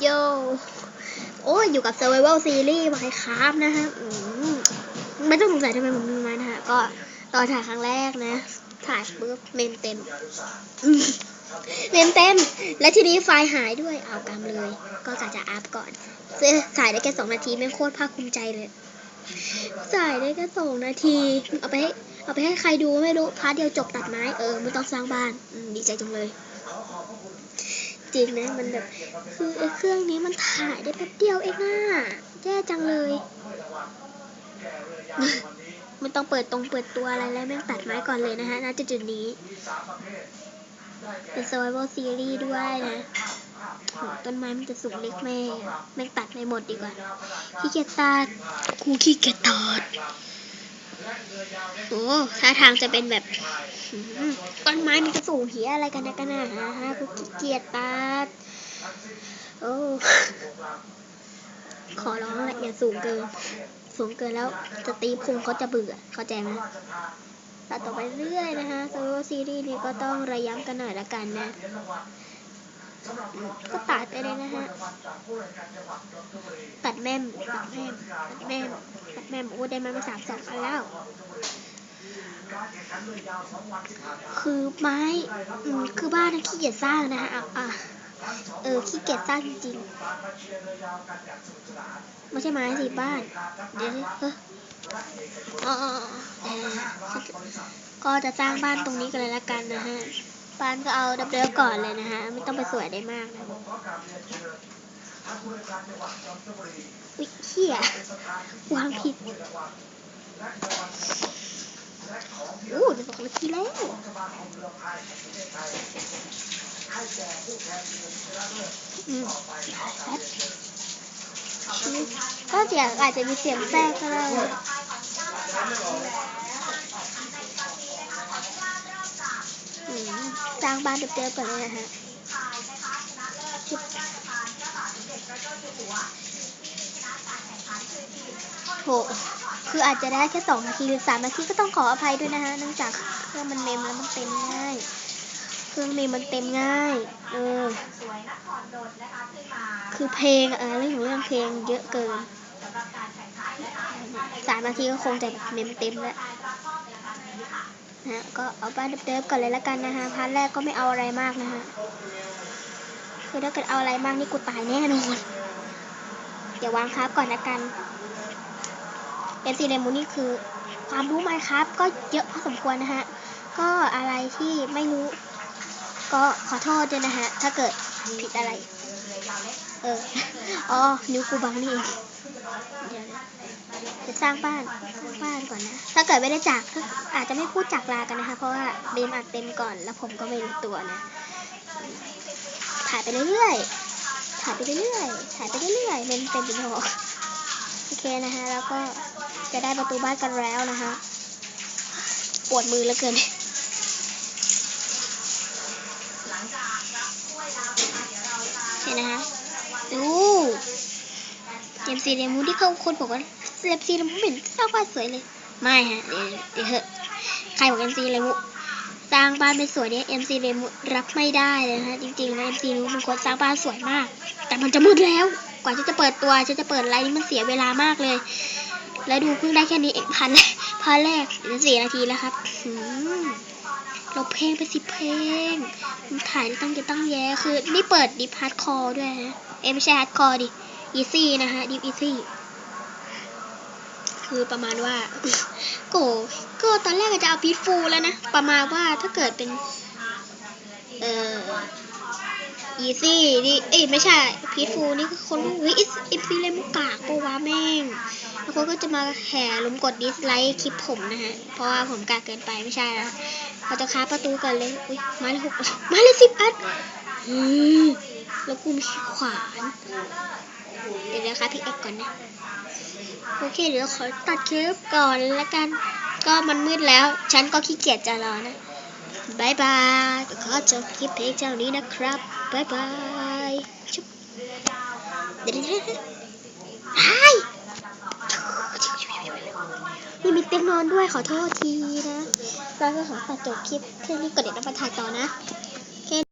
โยโอ้ยอยู่กับ Survival Series ไมค์ครับนะฮะอืมไม่ต้องสงสัยทำไมผมทำไมนะฮะ ก็ตอนถ่ายครั้งแรกนะ ถ่ายปุ๊บเมมเต็ม เมมเต็ม และทีนี้ไฟล์หายด้วย เอากำเลย ก็กะจะอัพก่อนซึ่งถ่ายได้แค่สองนาทีไม่โคตรภาคภูมิใจเลยถ่ายได้แค่สองนาที เอาไปให้เอาไปให้ใครดูไม่รู้ พาร์ทเดียวจบตัดไม้ เออ ไม่ต้องสร้างบ้านอืมดีใจจังเลย ริงนะมันแบบคือไอ้เครื่องนี้มันถ่ายได้แป๊บเดียวเองอะแย่จังเลย มันต้องเปิดตรงเปิดตัวอะไรแล้วแม่งตัดไม้ก่อนเลยนะฮะณจุดจุดๆนี้ เป็น survival series ด้วยนะโหต้นไม้มันจะสูงเล็กแม่งแม่งตัดไม่หมดดีกว่าขี้เกียจตัดกูขี้เกียจตัด โอ้ท่าทางจะเป็นแบบต้นไม้มันจะสูงเหียอะไรกันนะกันนะฮะกูเกียจตัดโอ้ขอร้องละอย่าสูงเกิน สูงเกินแล้วจะตีพุงเขาจะเบื่อเข้าใจไหมตัดต่อไปเรื่อยนะคะโซโลซีรีส์นี้ก็ต้องระย้ำกันหน่อยละกันนะ ก็ตัดไปเลยนะฮะ ตัดแม่มตัดแม่มตัดแม่มตัดแม่มโอ้ได้มามาสามสองอันแล้ว คือไม้คือบ้านขี้เกียจสร้างนะฮะอะเออขี้เกียจสร้างจริงๆไม่ใช่ไม้สิบ้าน เดี๋ยวเอออ๋ออ๋ออ๋อเออก็จะสร้างบ้านตรงนี้กันเลยละกันนะฮะ บ้านก็เอาดับเบิลก่อนเลยนะฮะ ไม่ต้องไปสวยได้มากนะวิเขี้ยวางผิดอู้จะตกนาทีแล้วอืมก็เสียงอาจจะมีเสียงแทรกก็ได้ สร้างบ้านเดิมๆก่อนเลยนะฮะโหคืออาจจะได้แค่สองนาทีหรือสามนาทีก็ต้องขออภัยด้วยนะฮะเนื่องจากเครื่องมันเมมแล้วมันเต็มง่ายเครื่องเมมมันเต็มง่าย เออ คือเพลงอะเออเรื่องของเรื่องเพลงเยอะเกินสามนาทีก็คงจะเมมเต็มแล้ว นะฮะก็เอาบ้านเดิมๆก่อนเลยละกันนะฮะพาร์ทแรกก็ไม่เอาอะไรมากนะฮะคือถ้าเกิดเอาอะไรมากนี่กูตายแน่นอนเดี๋ยววางครับก่อนละกันเอ็นซีเดมูนี่คือ ความรู้ไหมครับ ก็เยอะพอสมควรนะฮะ ก็อะไรที่ไม่รู้ ก็ขอโทษด้วยนะฮะ ถ้าเกิดผิดอะไร เออ อ๋อ นิ้วกูบังนี่เองเดี๋ยว จะสร้างบ้านสร้างบ้านก่อนนะ ถ้าเกิดไม่ได้จากก็อาจจะไม่พูดจากลากันนะคะ เพราะว่าเบมอัดเต็มก่อน แล้วผมก็ไม่รู้ตัวนะ ถ่ายไปเรื่อยๆ ถ่ายไปเรื่อยๆ ถ่ายไปเรื่อยๆเบมเต็มไปหมดโอเคนะคะ แล้วก็จะได้ประตูบ้านกันแล้วนะคะ ปวดมือเหลือเกิน เห็นนะคะดูเจม ซีเรมูที่เขาคนบอกว่าเจมซีเรมูเหม็นสร้างบ้านสวยเลย ไม่ฮะ เดี๋ยวเดี๋ยวเถอะใครบอกเอ็มซีเรมูสร้างบ้านไม่สวยเนี่ยเอ็มซีเรมูรับไม่ได้เลยนะฮะจริงๆแล้วเอ็มซีเรมูเป็นคนสร้างบ้านสวยมาก แต่มันจะมืดแล้ว กว่าจะเปิดตัวฉันจะเปิดไลน์นี่มันเสียเวลามากเลย แล้วดูเพิ่งได้แค่นี้เองพันแรกพันแรกเดี๋ยวสี่นาทีแล้วครับอืมเราเพลงไปสิเพลงถ่ายได้ตั้งเยอะตั้งแยะคือนี่เปิดดิฟฮาร์ดคอร์ด้วยฮะเอ้ยไม่ใช่ฮาร์ดคอร์ดิ อีซี่นะฮะดิฟอีซี่คือประมาณว่า โกโกตอนแรกจะเอาพีทฟูแล้วนะ ประมาณว่าถ้าเกิดเป็น เอ่ออีซี่นี่เอ้ยไม่ใช่พีทฟูนี่คือคนรู้เฮ้ยอิซีเลยมุกกากปะวะแม่งแล้วเขาก็จะมาแห่ลุมกดดิสไลค์คลิปผมนะฮะ เพราะว่าผมกากเกินไปไม่ใช่นะเราจะค้าประตูกันเลย อุ้ยมาเลยหกมาเลยสิบอันเฮ้ยแล้วกูมีขวาน เดี๋ยวนะคะพี่เอกก่อนนะ โอเคเดี๋ยวขอตัดคลิปก่อนล้วกัน ก็มันมืดแล้ว ฉันก็ขี้เกียจจะรอนะบายบายขอจบคลิปเพลงเจ้านี้นะครับบายบายชุบเดี๋ยวไอ้นี่มีเตียงนอนด้วยขอโทษทีนะเราก็ขอตัดจบคลิปแค่นี้ก่อนเดี๋ยวเราไปถ่ายต่อนะ